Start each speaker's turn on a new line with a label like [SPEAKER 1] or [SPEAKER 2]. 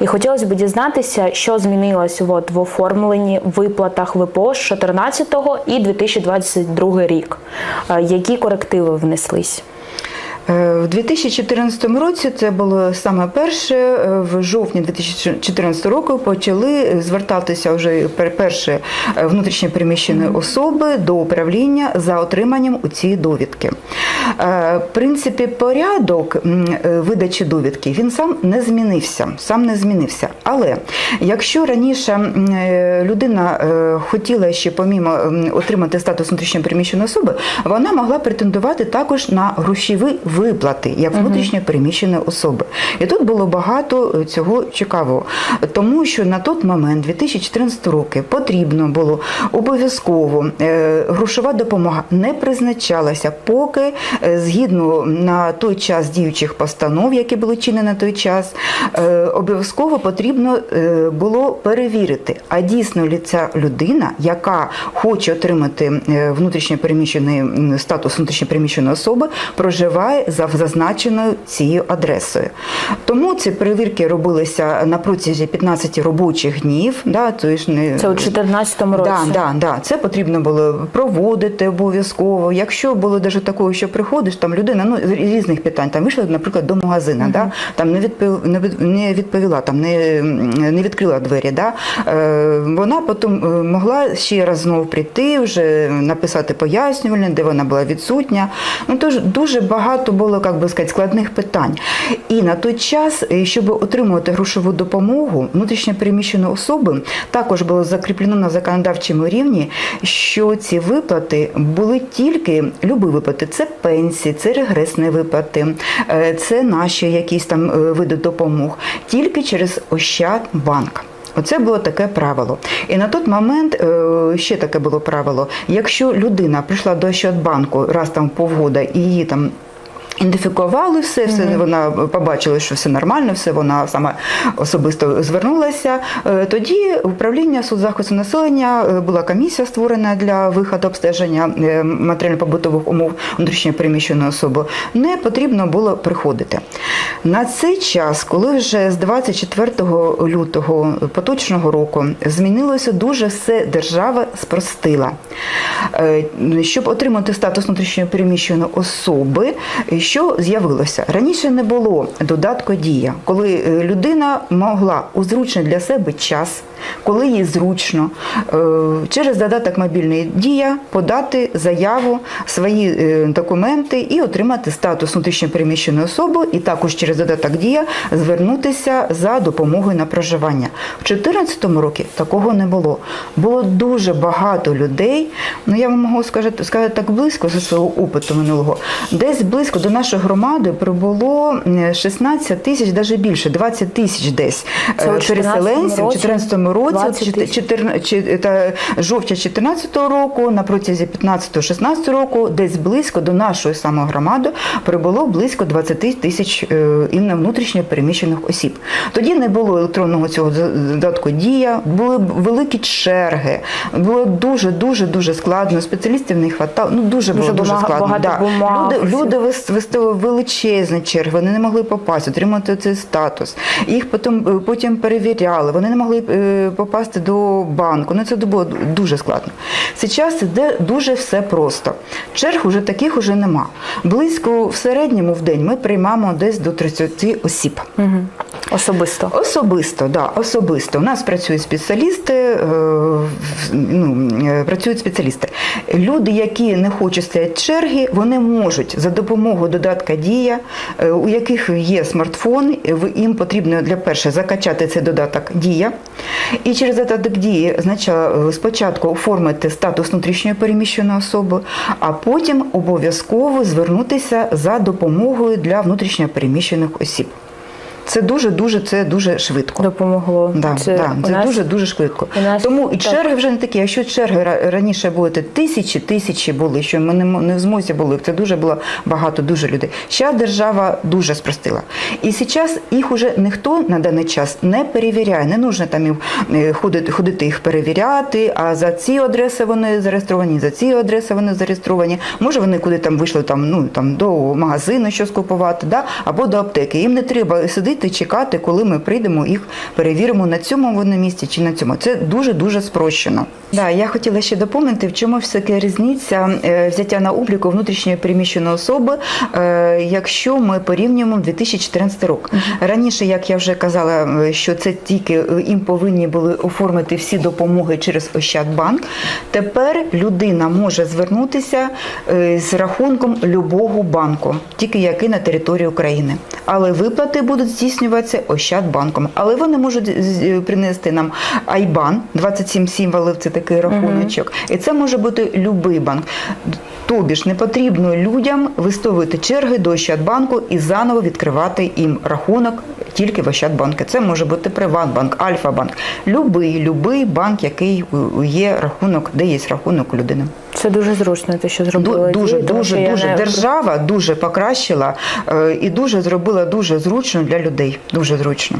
[SPEAKER 1] І хотілося б дізнатися, що змінилось от в оформленні виплатах ВПО з 14 і 2022 рік. Е, Які корективи внеслись?
[SPEAKER 2] Е, В 2014 році це було саме перше. е, В жовтні 2014 року почали звертатися вже пер- перші е, внутрішньо переміщені особи до управління за отриманням у цієї довідки. Е, В принципі, порядок видачі довідки він сам не змінився. Сам не змінився. Але якщо раніше людина хотіла ще помімо отримати статус внутрішньо переміщеної особи, вона могла претендувати також на грошові виплати як внутрішньо переміщені особи. І тут було багато е, цього цікавого, тому що на той момент, 2014 роки, потрібно було обов'язково е, грошова допомога не призначалася, поки е, згідно на той час діючих постанов, які були чинені на той час, обов'язково потрібно було перевірити, а дійсно ли ця людина, яка хоче отримати внутрішньо переміщений статус внутрішньо переміщеної особи, проживає за зазначеною цією адресою. Тому ці перевірки робилися на протязі 15 робочих днів. Да, то ж не
[SPEAKER 1] Це у 2014 році.
[SPEAKER 2] Да, да, да. Це потрібно було проводити обов'язково. Якщо було навіть такого, що приходиш, там людина ну з різних питань, там вийшла, наприклад, до магазина, да, там не відповіла, не відповіла, там не, не відкрила двері. Да, е, вона потім е, могла ще раз знову прийти, вже написати пояснювальне, де вона була відсутня. Ну тож дуже багато було, як би сказати, складних питань. І на той час, е, щоб отримувати грошову допомогу внутрішньо переміщеної особи, також було закріплено на законодавчому рівні, що ці виплати були тільки любі виплати. Це пенсії, це регресні виплати, е, це наші якісь там е, види допомог, тільки через Ощадбанк. Оце було таке правило. І на той момент ще таке було правило. Якщо людина прийшла до Ощадбанку раз там півгода і її там. Ідентифікували все, все вона побачила, що все нормально, все вона саме особисто звернулася. Е, Тоді управління соцзахисту населення е, була комісія створена для виходу обстеження е, матеріально-побутових умов внутрішньо переміщеної особи. Не потрібно було приходити. На цей час, коли вже з 24 лютого поточного року змінилося дуже все, держава спростила. Щоб отримати статус внутрішньо переміщеної особи, що з'явилося? Раніше не було додатку дія, коли е, людина могла у зручний для себе час, коли їй зручно, е, через додаток мобільний дія подати заяву, свої е, документи і отримати статус внутрішньо переміщеної особи, і також через додаток дія звернутися за допомогою на проживання. В 2014 році такого не було. Було дуже багато людей. Ну я вам можу сказати, сказати так близько зі свого опиту минулого. Десь близько до нашої громади прибуло е, 16 тисяч, навіть більше, 20 тисяч десь
[SPEAKER 1] Це у
[SPEAKER 2] е,
[SPEAKER 1] 14-му
[SPEAKER 2] переселенців. У 2014 році,
[SPEAKER 1] 20
[SPEAKER 2] чотир-
[SPEAKER 1] тисяч.
[SPEAKER 2] чотирна- чи- та жовтня 2014 року, на протязі 15-16 року, десь близько до нашої самої громади прибуло близько 20 тисяч е, іменно внутрішньо переміщених осіб. Тоді не було електронного цього додатку дія, були великі черги, було дуже дуже дуже складно. Спеціалістів не хватало. Ну дуже було
[SPEAKER 1] Дуже
[SPEAKER 2] дуже
[SPEAKER 1] бумаг-
[SPEAKER 2] складно.
[SPEAKER 1] багато бумаг,
[SPEAKER 2] Люди, люди вис- виставили величезні черги, вони не могли попасти, отримати цей статус. Їх потім, потім перевіряли, вони не могли е, попасти до банку. Ну це було дуже складно. Зараз іде дуже все просто. Черг уже таких уже нема. Близько в середньому в день ми приймаємо десь до 30 осіб.
[SPEAKER 1] Угу. Особисто.
[SPEAKER 2] Особисто, да, особисто. У нас працюють спеціалісти, е, ну, е, працюють спеціалісти. Люди, які не хочуть стояти черги, вони можуть за допомогою додатка Дія, е, у яких є смартфон, їм потрібно для перше закачати цей додаток Дія. І через додаток Дії знача- спочатку оформити статус внутрішньої переміщеної особи, а потім обов'язково звернутися за допомогою для внутрішньо переміщених осіб. Це дуже дуже це дуже швидко.
[SPEAKER 1] Допомогло.
[SPEAKER 2] Да,
[SPEAKER 1] це
[SPEAKER 2] да, це
[SPEAKER 1] нас
[SPEAKER 2] дуже дуже швидко.
[SPEAKER 1] нас-
[SPEAKER 2] Тому і
[SPEAKER 1] так.
[SPEAKER 2] черги вже не такі. Якщо черги раніше були тисячі, тисячі були, що ми не, не в змозі були. Це дуже було багато, дуже людей. Зараз держава дуже спростила. І зараз їх уже ніхто на даний час не перевіряє. Не нужно там е, ходити, ходити їх перевіряти. А за ці адреси вони зареєстровані, за ці адреси вони зареєстровані. Може вони куди там вийшли там, ну там до магазину щось купувати, да? або до аптеки. Їм не треба сидіти, чекати, коли ми прийдемо їх перевіримо на цьому вони місці чи на цьому. Це дуже дуже спрощено. Да, я хотіла ще доповнити, в чому все таки різниця е, взяття на обліку внутрішньої переміщеної особи, е, якщо ми порівнюємо 2014 рік. Раніше, як я вже казала, е, що це тільки їм повинні були оформити всі допомоги через Ощадбанк. Тепер людина може звернутися з рахунком любого банку, тільки який на території України. Але виплати будуть здійснюватися Ощадбанком. Але вони можуть принести нам Айбан, 27 символів, це такий рахуночок. І це може бути любий банк. Тобі ж не потрібно людям виставити черги до Ощадбанку і заново відкривати їм рахунок тільки в Ощадбанку. Це може бути Приватбанк, Альфа-банк. Любий, любий банк, який є рахунок, де є рахунок людини.
[SPEAKER 1] це дуже зручно, те, що зробили.
[SPEAKER 2] Дуже,
[SPEAKER 1] дії,
[SPEAKER 2] дуже,
[SPEAKER 1] я
[SPEAKER 2] дуже
[SPEAKER 1] не-
[SPEAKER 2] держава дуже покращила е, і дуже зробила дуже зручно для людей. Дуже зручно.